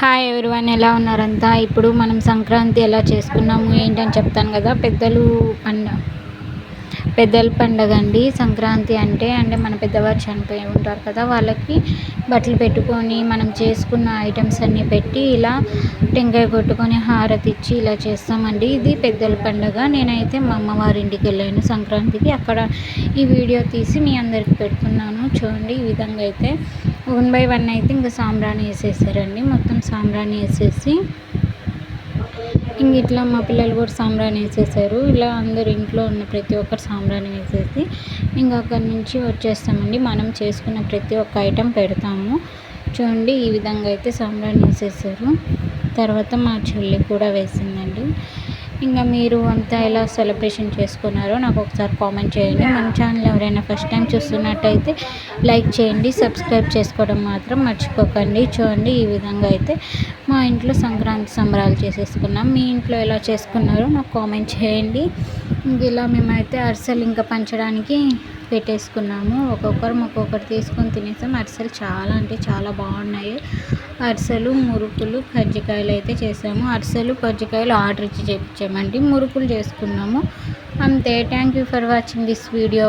Hi everyone ఎలా ఉన్నారంతా? ఇప్పుడు మనం సంక్రాంతి ఎలా చేసుకున్నాము ఏంటని చెప్తాను కదా? పెద్దలు పండ పెద్దల పండగ అండి. సంక్రాంతి అంటే అంటే మన పెద్దవారు చనిపోయి ఉంటారు కదా వాళ్ళకి బట్టలు పెట్టుకొని మనం చేసుకున్న ఐటమ్స్ అన్నీ పెట్టి ఇలా టెంకాయ కొట్టుకొని హారతి ఇచ్చి ఇలా చేస్తామండి. ఇది పెద్దల పండగ. నేనైతే మా అమ్మవారి ఇంటికి వెళ్ళాను సంక్రాంతికి. అక్కడ ఈ వీడియో తీసి మీ అందరికి పెడుతున్నాను. చూడండి ఈ విధంగా అయితే వన్ బై వన్ అయితే ఇంకా సాంబ్రాణి వేసేసారండి. మొత్తం సాంబ్రాణి వేసేసి ఇంక ఇట్లా మా పిల్లలు కూడా సాంబ్రాణి వేసేసారు. ఇలా అందరు ఇంట్లో ఉన్న ప్రతి ఒక్కరు సాంబ్రాణి వేసేసి ఇంకా అక్కడి నుంచి వచ్చేస్తామండి. మనం చేసుకున్న ప్రతి ఒక్క ఐటెం పెడతాము. చూడండి ఈ విధంగా అయితే సాంబ్రాణి వేసేసారు. తర్వాత మా చెల్లి కూడా వేసిందండి. ఇంకా మీరు అంతా ఎలా సెలబ్రేషన్ చేసుకున్నారో నాకు ఒకసారి కామెంట్ చేయండి. మన ఛానల్ ఎవరైనా ఫస్ట్ టైం చూస్తున్నట్టయితే లైక్ చేయండి సబ్స్క్రైబ్ చేసుకోవడం మాత్రం మర్చిపోకండి. చూడండి ఈ విధంగా అయితే మా ఇంట్లో సంక్రాంతి సంబరాలు చేసేసుకున్నాం. మీ ఇంట్లో ఎలా చేసుకున్నారో నాకు కామెంట్ చేయండి. ఇంక ఇలా మేమైతే అరిసెలు ఇంకా పంచడానికి పెట్టేసుకున్నాము. ఒక్కొక్కరు ఒక్కొక్కరు తీసుకొని తినేసాం. అరిసెలు చాలా అంటే చాలా బాగున్నాయి. అరిసెలు మురుకులు కజ్జికాయలు అయితే చేసాము. అరిసెలు కజ్జికాయలు ఆర్డర్ ఇచ్చి చేయించామండి మురుకులు చేసుకున్నాము. అంతే. Thank you for watching this video